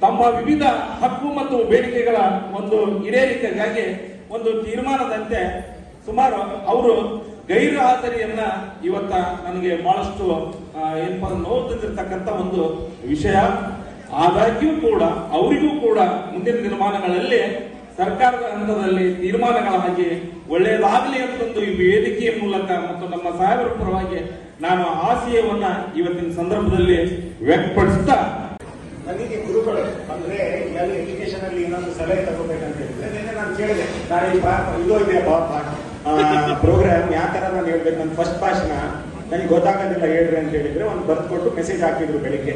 ತಮ್ಮ ವಿವಿಧ ಹಕ್ಕು ಮತ್ತು ಬೇಡಿಕೆಗಳ ಒಂದು ಈಡೇರಿಕೆಗಾಗಿ ಒಂದು ತೀರ್ಮಾನದಂತೆ ಸುಮಾರು ಅವರು ಗೈರು ಹಾಜರಿಯನ್ನ ಇವತ್ತ ನನಗೆ ಬಹಳಷ್ಟು ಏನಪ್ಪ ನೋವು ತಂದಿರತಕ್ಕಂತ ಒಂದು ವಿಷಯ. ಆದಾಗ್ಯೂ ಕೂಡ, ಅವರಿಗೂ ಕೂಡ ಮುಂದಿನ ದಿನಮಾನಗಳಲ್ಲಿ ಸರ್ಕಾರದ ಹಂತದಲ್ಲಿ ತೀರ್ಮಾನಗಳಾಗಿ ಒಳ್ಳೆಯದಾಗಲಿ ಅಂತಂದು ಈ ವೇದಿಕೆಯ ಮೂಲಕ ಮತ್ತು ನಮ್ಮ ಸಾಹೇಬರ ಪರವಾಗಿ ನಾನು ಆಶಯವನ್ನ ಇವತ್ತಿನ ಸಂದರ್ಭದಲ್ಲಿ ವ್ಯಕ್ತಪಡಿಸ್ತಾ ನನಗೆ ಗುರುಗಳು ಅಂದ್ರೆ ಎಲ್ಲ ಎಜುಕೇಶನ್ ಅಲ್ಲಿ ಇನ್ನೊಂದು ಸಲಹೆ ತಗೋಬೇಕಂತ ಹೇಳಿದ್ರೆ ನಿನ್ನೆ ನಾನು ಕೇಳಿದೆ ನಾನು ಈ ಇದು ಇದೆ ಪ್ರೋಗ್ರಾಮ್ ಯಾವ ನಾನು ಹೇಳ್ಬೇಕು ನನ್ನ ಫಸ್ಟ್ ಭಾಷಣ, ನನಗೆ ಗೊತ್ತಾಗೋದಿಲ್ಲ ಹೇಳ್ರಿ ಅಂತ ಹೇಳಿದ್ರೆ ಒಂದು ಬರ್ತ್ ಕೊಟ್ಟು ಮೆಸೇಜ್ ಹಾಕಿದ್ರು ಬೆಳಿಗ್ಗೆ.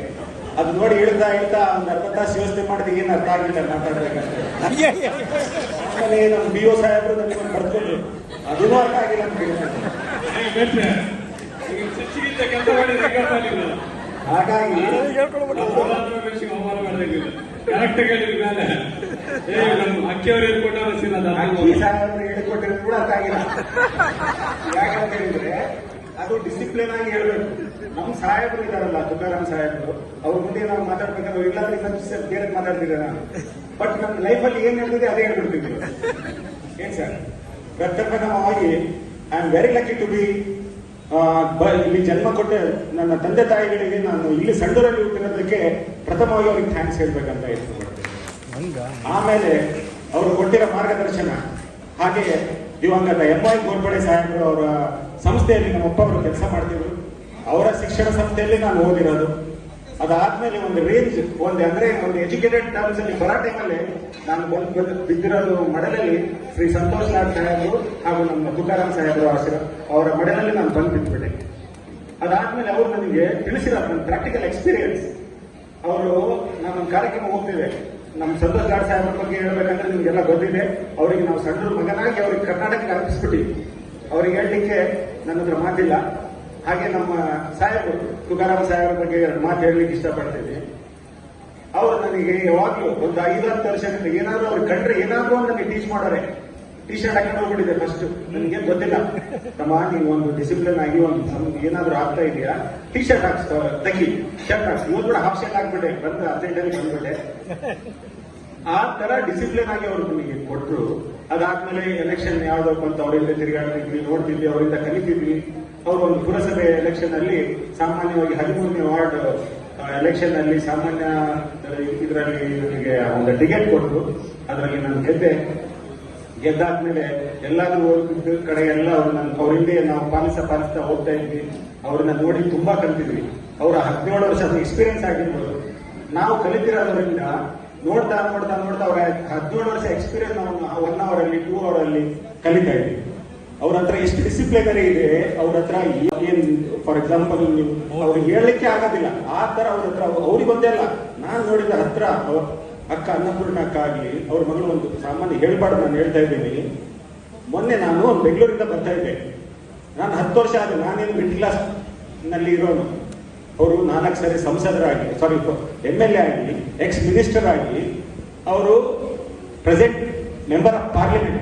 ಅದು ನೋಡಿ ಹೇಳ್ತಾ ಹೇಳ್ತಾ ಒಂದು ಅರ್ಧ ತಾಸು ಯೋಚನೆ ಮಾಡಿದ್ರೆ ಏನು ಅರ್ಥ ಆಗಿಲ್ಲ ಮಾತಾಡ್ಬೇಕಷ್ಟೇ. ಆಮೇಲೆ ನಮ್ಮ ಬಿ ಒ ಸಾಹೇಬರು ನನಗೆ ಒಂದು ಬರ್ಕೊಟ್ರು ಅದೂ ಅರ್ಥ ಆಗಿಲ್ಲ ಅಂತ ಹೇಳಿದ್ರೆ. ಹಾಗಾಗಿ ಕರೆಕ್ಟ್ ಹೇಳಿದ ಮೇಲೆ ಅಕ್ಕಿಯವ್ರು ನಮ್ಮ ಅಕ್ಕಿಯವರು ಎದ್ಕೊಂಡ ಅಕ್ಕಿ ಸಾಹೇಬರು ಹೇಳಿಕೊಟ್ಟಿರೋದು ಕೂಡ ಅರ್ಥ ಆಗಿಲ್ಲ. ಯಾಕಂತ ಹೇಳಿದ್ರೆ ಅದು ಡಿಸಿಪ್ಲಿನ್ ಆಗಿ ಹೇಳ್ಬೇಕು. ನಮ್ಮ ಸಾಹೇಬರು ಇದಾರಲ್ಲ ತುಕಾರಾಮ್ ಸಾಹೇಬರು ಅವ್ರ ಮುಂದೆ ನಾವು ಮಾತಾಡ್ಬೇಕಾದ್ರೆ ಇಲ್ಲಾಂದ್ರೆ ಇನ್ನೊಂದು ಸ್ವಲ್ಪ ಬೇರೆ ಮಾತಾಡ್ತಿದ್ದೆ ನಾನು ಬಟ್ ನಮ್ಮ ಲೈಫಲ್ಲಿ ಏನ್ ನಡೆದಿದೆ ಅದೇ ಹೇಳ್ಬಿಡ್ತಿದ್ವಿ ಏನ್ ಸರ್? ಪ್ರಥಮವಾಗಿ I am very lucky to be, ಇಲ್ಲಿ ಜನ್ಮ ಕೊಟ್ಟ ನನ್ನ ತಂದೆ ತಾಯಿಗಳಿಗೆ ನಾನು ಇಲ್ಲಿ ಸಣ್ಣೂರಲ್ಲಿ ಹುಟ್ಟಿರೋದಕ್ಕೆ ಪ್ರಥಮವಾಗಿ ಅವ್ರಿಗೆ ಥ್ಯಾಂಕ್ಸ್ ಹೇಳ್ಬೇಕಂತ ಇಷ್ಟಪಡ್ತೇನೆ ಆಮೇಲೆ ಅವರು ಕೊಟ್ಟಿರೋ ಮಾರ್ಗದರ್ಶನ ಹಾಗೆ ದಿವಂಗತ ಎಂ ಐ ಗೋರ್ಪಡೆ ಸಾಹೇಬರು ಅವರ ಸಂಸ್ಥೆಯಲ್ಲಿ ನಮ್ಮ ಅಪ್ಪ ಅವರು ಕೆಲಸ ಮಾಡ್ತಿದ್ರು. ಅವರ ಶಿಕ್ಷಣ ಸಂಸ್ಥೆಯಲ್ಲಿ ನಾನು ಓದಿರೋದು. ಅದಾದ್ಮೇಲೆ ಒಂದು ರೇಂಜ್ ಒಂದು ಅಂದ್ರೆ ಒಂದು ಎಜುಕೇಟೆಡ್ ಟರ್ಮ್ಸ್ ಅಲ್ಲಿ ಬರೋ ಟೈಮಲ್ಲಿ ನಾನು ಬಂದು ಬಂದು ಬಿದ್ದಿರೋದು ಮಡಲಲ್ಲಿ ಶ್ರೀ ಸಂತೋಷ್ ನಾಥ್ ಸಾಹೇಬರು ಹಾಗೂ ನಮ್ಮ ತುಕಾರಾಮ್ ಸಾಹೇಬರು ಆಶ್ರ, ಅವರ ಮಡಲಲ್ಲಿ ನಾನು ಬಂದು ಬಿದ್ದುಬಿಟ್ಟೆ ಅದಾದ್ಮೇಲೆ ಅವರು ನನಗೆ ತಿಳಿಸಿರೋ ನನ್ನ ಪ್ರಾಕ್ಟಿಕಲ್ ಎಕ್ಸ್ಪೀರಿಯನ್ಸ್ ಅವರು ನಾನು ಕಾರ್ಯಕ್ರಮ ಹೋಗ್ತಿದೆ ನಮ್ಮ ಸಂತೋಷ್ ನಾಥ್ ಸಾಹೇಬ್ರ ಬಗ್ಗೆ ಹೇಳ್ಬೇಕಂದ್ರೆ ನಿಮ್ಗೆಲ್ಲ ಗೊತ್ತಿದೆ. ಅವರಿಗೆ ನಾವು ಸಣ್ಣ ಮಗನಾಗಿ ಅವ್ರಿಗೆ ಕರ್ನಾಟಕ ಅರ್ಪಿಸ್ಬಿಟ್ಟಿ ಅವ್ರಿಗೆ ಹೇಳಲಿಕ್ಕೆ ನನ್ನ ಹತ್ರ ಮಾತಿಲ್ಲ. ಹಾಗೆ ನಮ್ಮ ಸಾಹೇಬರು, ತುಕಾರಾಮ ಸಾಹೇಬರ ಬಗ್ಗೆ ಮಾತು ಹೇಳಲಿಕ್ಕೆ ಇಷ್ಟಪಡ್ತೇನೆ. ಅವರು ನನಗೆ ಯಾವಾಗಲೂ ಒಂದು ಐದು ಹತ್ತು ವರ್ಷದಿಂದ ಏನಾದರೂ ಅವ್ರು ಕಂಡ್ರೆ ಏನಾದರೂ ನನಗೆ ಟೀಚ್ ಮಾಡೋರೆ ಟಿ ಶರ್ಟ್ ಹಾಕೊಂಡು ಹೋಗ್ಬಿಟ್ಟಿದೆ ಫಸ್ಟ್ ನನಗೆ ಗೊತ್ತಿಲ್ಲ. ತಮ್ಮ ನೀವು ಒಂದು ಡಿಸಿಪ್ಲಿನ್ ಆಗಿ ಒಂದು ಏನಾದರೂ ಆಗ್ತಾ ಇದೆಯಾ? ಟಿ ಶರ್ಟ್ ಹಾಕ್ಸ್ ತಗಿ. ಶರ್ಟ್ ಹಾಕ್ಸ್ ಇವತ್ತು ಕೂಡ ಹಾಫ್ ಶರ್ಟ್ ಹಾಕ್ಬಿಟ್ಟೆ. ಬಂದ ಅರ್ಜೆಂಟಲ್ಲಿ ಬಂದ್ಬಿಟ್ಟೆ. ಆ ತರ ಡಿಸಿಪ್ಲಿನ್ ಆಗಿ ಅವರು ನನಗೆ ಕೊಟ್ಟರು ಅದಾದ್ಮೇಲೆ ಎಲೆಕ್ಷನ್ ಯಾವ್ದಕ್ಕೂ ಅಂತ ಅವರಿಂದ ತಿರುಗಾಡ್ತಿದ್ವಿ, ನೋಡ್ತಿದ್ವಿ, ಅವರಿಂದ ಕಲಿತಿದ್ವಿ. ಅವರು ಒಂದು ಪುರಸಭೆ ಎಲೆಕ್ಷನ್ ಅಲ್ಲಿ ಸಾಮಾನ್ಯವಾಗಿ ಹದಿಮೂರನೇ ವಾರ್ಡ್ ಎಲೆಕ್ಷನ್ ಅಲ್ಲಿ ಸಾಮಾನ್ಯ ಇದರಲ್ಲಿ ನನಗೆ ಒಂದು ಟಿಕೆಟ್ ಕೊಟ್ಟರು ಅದರಲ್ಲಿ ನಾನು ಗೆದ್ದೆ. ಗೆದ್ದಾದ್ಮೇಲೆ ಎಲ್ಲಾದ್ರೂ ಕಡೆ ಎಲ್ಲ ಅವ್ರು ನನ್, ಅವ್ರ ಹಿಂದೆ ನಾವು ಪಾಲಿಸ್ತಾ ಪಾಲಿಸ್ತಾ ಹೋಗ್ತಾ ಇದ್ವಿ. ಅವ್ರನ್ನ ನೋಡಿ ತುಂಬಾ ಕಲಿತಿದ್ವಿ. ಅವರ ಹದಿನೇಳು ವರ್ಷದ ಎಕ್ಸ್ಪೀರಿಯನ್ಸ್ ಆಗಿರ್ಬೋದು. ನಾವು ಕಲಿತಿರೋದ್ರಿಂದ ನೋಡ್ತಾ ನೋಡ್ತಾ ನೋಡ್ತಾ ಅವ್ರ ಹದಿನೇಳು ವರ್ಷ ಎಕ್ಸ್ಪೀರಿಯನ್ಸ್ ನಾವು ಒನ್ ಅವರ್ ಅಲ್ಲಿ ಟೂ ಅವರ್ ಅಲ್ಲಿ ಕಲಿತಾ ಇದ್ದೀವಿ ಅವ್ರ ಹತ್ರ ಎಷ್ಟು ಡಿಸಿಪ್ಲಿನರಿ ಇದೆ, ಅವ್ರ ಹತ್ರ ಏನ್ ಫಾರ್ ಎಕ್ಸಾಂಪಲ್ ಅವ್ರಿಗೆ ಹೇಳಲಿಕ್ಕೆ ಆಗೋದಿಲ್ಲ. ಆ ತರ ಅವ್ರ ಹತ್ರ ಅವ್ರಿಗೆ ಒಂದೇ ಅಲ್ಲ. ನಾನು ನೋಡಿದ ಹತ್ರ ಅಕ್ಕ, ಅನ್ನಪೂರ್ಣ ಅಕ್ಕ ಆಗ್ಲಿ, ಅವ್ರ ಮಗಳು ಒಂದು ಸಾಮಾನ್ಯ ಹೇಳ್ಬಾರ್ದು ನಾನು ಹೇಳ್ತಾ ಇದ್ದೀನಿ. ಮೊನ್ನೆ ನಾನು ಬೆಂಗಳೂರಿಂದ ಬರ್ತಾ ಇದ್ದೆ. ನಾನು ಹತ್ತು ವರ್ಷ ಆದ ನಾನೇನು ಮಿಡ್ ಕ್ಲಾಸ್ನಲ್ಲಿ ಇರೋನು. ಅವರು ನಾಲ್ಕು ಸರಿ ಸಂಸದರಾಗಿ ಸಾರಿ ಎಂ ಎಲ್ ಎ ಆಗಿ ಎಕ್ಸ್ ಮಿನಿಸ್ಟರ್ ಆಗಿ, ಅವರು ಪ್ರೆಸೆಂಟ್ ಮೆಂಬರ್ ಆಫ್ ಪಾರ್ಲಿಮೆಂಟ್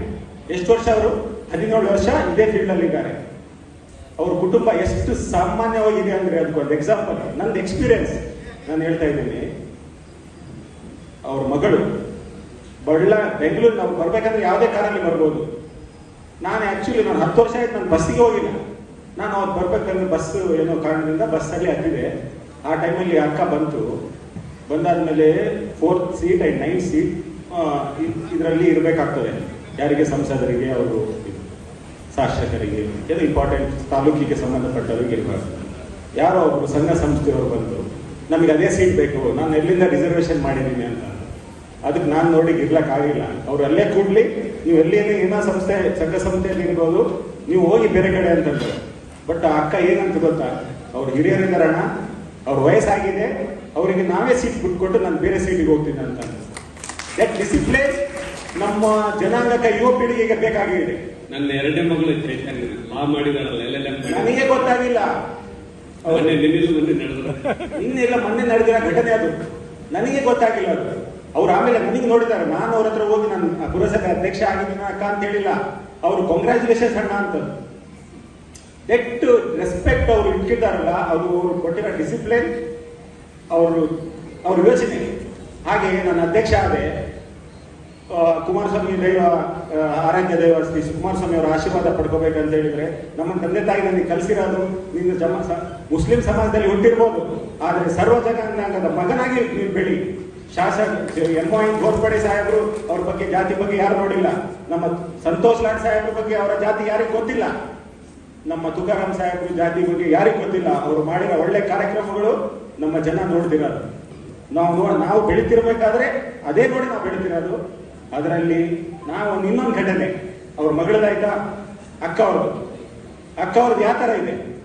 ಎಷ್ಟು ವರ್ಷ ಅವರು? ಹದಿನೇಳು ವರ್ಷ ಇದೇ ಫೀಲ್ಡ್ ಅಲ್ಲಿ ಇದ್ದಾರೆ. ಅವ್ರ ಕುಟುಂಬ ಎಷ್ಟು ಸಾಮಾನ್ಯವಾಗಿದೆ ಅಂದ್ರೆ ಅದಕ್ಕೊಂದು ಎಕ್ಸಾಂಪಲ್ ನಂದು ಎಕ್ಸ್ಪೀರಿಯನ್ಸ್ ನಾನು ಹೇಳ್ತಾ ಇದ್ದೀನಿ. ಅವ್ರ ಮಗಳು, ಬಳ್ಳ, ಬೆಂಗಳೂರು, ನಾವು ಬರ್ಬೇಕಂದ್ರೆ ಯಾವುದೇ ಕಾರಲ್ಲಿ ಬರ್ಬೋದು. ನಾನು ಆಕ್ಚುಲಿ ನಾನು ಹತ್ತು ವರ್ಷ ಆಯ್ತು, ನಾನು ಬಸ್ಸಿಗೆ ಹೋಗಿಲ್ಲ. ನಾನು ಅವ್ರು ಬರ್ಬೇಕಂದ್ರೆ ಬಸ್ ಏನೋ ಕಾರಣದಿಂದ ಬಸ್ಸಲ್ಲಿ ಹತ್ತಿದೆ. ಆ ಟೈಮಲ್ಲಿ ಅಕ್ಕ ಬಂತು. ಬಂದಾದ್ಮೇಲೆ fourth seat I nine seat ಇದರಲ್ಲಿ ಇರಬೇಕಾಗ್ತದೆ. ಯಾರಿಗೆ ಸಂಸದರಿಗೆ, ಅವರು ಶಾಸಕರಿಗೆ, ಏನೋ ಇಂಪಾರ್ಟೆಂಟ್ ತಾಲೂಕಿಗೆ ಸಂಬಂಧಪಟ್ಟವರಿಗೆ ಇರಬಾರ್ದು. ಯಾರೋ ಒಬ್ಬರು ಸಂಘ ಸಂಸ್ಥೆಯವರು ಬಂದು ನಮಗೆ ಅದೇ ಸೀಟ್ ಬೇಕು. ನಾನು ಎಲ್ಲಿಂದ ರಿಸರ್ವೇಷನ್ ಮಾಡಿದ್ದೀನಿ ಅಂತ. ಅದಕ್ಕೆ ನಾನು ನೋಡಿ ಇರ್ಲಕ್ಕಾಗಿಲ್ಲ ಅವ್ರು ಅಲ್ಲೇ ಕೂಡ್ಲಿ, ನೀವು ಎಲ್ಲಿ ಏನೋ ಸಂಸ್ಥೆ, ಸಂಘ ಸಂಸ್ಥೆಯಲ್ಲಿ ಇರ್ಬೋದು, ನೀವು ಹೋಗಿ ಬೇರೆ ಕಡೆ ಅಂತಂದ್ರೆ ಬಟ್ ಆ ಅಕ್ಕ ಏನಂತ ಗೊತ್ತಾ? ಅವ್ರು ಹಿರಿಯರಿದ್ದಾರಣ ಅವ್ರ ವಯಸ್ಸಾಗಿದೆ ಅವರಿಗೆ ನಾವೇ ಸೀಟ್ ಬಿಟ್ಕೊಟ್ಟು ನಾನು ಬೇರೆ ಸೀಟಿಗೆ ಹೋಗ್ತೀನಿ ಅಂತ. ದಟ್ ಡಿಸಿಪ್ಲಿನ್ ನಮ್ಮ ಜನಾಂಗಕ್ಕೆ ಯುವ ಪೀಳಿಗೆಗೆ ಬೇಕಾಗಿದೆ. ನನ್ನ ಎರಡನೇ ಮಗಳು ಲಾ ಮಾಡಿದಾರಲ್ಲ ನನಗೆ ಗೊತ್ತಾಗಿಲ್ಲ. ಮೊನ್ನೆ ಇನ್ನೆಲ್ಲ ಮೊನ್ನೆ ನಡೆದಿರೋ. ಘಟನೆ ಅದು. ನನಗೆ ಗೊತ್ತಾಗಿಲ್ಲ ಅದು. ಅವ್ರು ಆಮೇಲೆ ನನಗೆ ನೋಡಿದ್ದಾರೆ ನಾನು ಅವ್ರ ಹತ್ರ ಹೋಗಿ ನಾನು ಪುರಸಭೆ ಅಧ್ಯಕ್ಷ ಆಗಿದ್ದೀನಿ ಅಕ್ಕ ಅಂತ ಹೇಳಿಲ್ಲ. ಅವರು ಕಂಗ್ರ್ಯಾಚುಲೇಷನ್ಸ್ ಅಣ್ಣ ಅಂತ ನೆಟ್ ರೆಸ್ಪೆಕ್ಟ್ ಅವರು ಇಟ್ಕಿದ್ದಾರಲ್ಲ ಅದು ಅವರು ಕೊಟ್ಟಿರೋ ಡಿಸಿಪ್ಲಿನ್ ಅವರು ಅವ್ರ ಯೋಚನೆ. ಹಾಗೆ ನನ್ನ ಅಧ್ಯಕ್ಷ ಆದೆ ಕುಮಾರಸ್ವಾಮಿ ದೈವ ಆರಾಧ್ಯ ದೈವ ಶ್ರೀ ಕುಮಾರಸ್ವಾಮಿ ಅವರ ಆಶೀರ್ವಾದ ಪಡ್ಕೋಬೇಕಂತ ಹೇಳಿದ್ರೆ, ನಮ್ಮ ತಂದೆ ತಾಯಿ ನನಗೆ ಕಲಿಸಿರೋದು ನೀನು ಜಮ ಮುಸ್ಲಿಂ ಸಮಾಜದಲ್ಲಿ ಹುಟ್ಟಿರ್ಬೋದು. ಆದರೆ ಸರ್ವ ಜನಾಂಗದ ಮಗನಾಗಿ ನೀವು ಬೆಳಿ. ಶಾಸಕ ಎಂ ಘೋರ್ಪಡೆ ಸಾಹೇಬರು ಅವ್ರ ಬಗ್ಗೆ ಜಾತಿ ಬಗ್ಗೆ ಯಾರು ನೋಡಿಲ್ಲ. ನಮ್ಮ ಸಂತೋಷ್ ಲಾಡ್ ಸಾಹೇಬ್ರ ಬಗ್ಗೆ ಅವರ ಜಾತಿ ಯಾರಿಗೂ ಗೊತ್ತಿಲ್ಲ. ನಮ್ಮ ತುಕಾರಾಮ್ ಸಾಹೇಬ್ ಜಾತಿ ಬಗ್ಗೆ ಯಾರಿಗೂ ಗೊತ್ತಿಲ್ಲ. ಅವರು ಮಾಡಿರೋ ಒಳ್ಳೆ ಕಾರ್ಯಕ್ರಮಗಳು ನಮ್ಮ ಜನ ನೋಡ್ತಿರೋದು. ನಾವು ನಾವು ಬೆಳಿತಿರ್ಬೇಕಾದ್ರೆ ಅದೇ ನೋಡಿ ನಾವು ಬೆಳಿತಿರೋದು. ಅದರಲ್ಲಿ ನಾವು ಇನ್ನೊಂದು ಘಟನೆ. ಅವ್ರ ಮಗಳದಾಯ್ತಾ? ಅಕ್ಕ ಅವ್ರದ್ದು ಅಕ್ಕ ಅವ್ರದ್ದು ಯಾವ ಥರ ಇದೆ?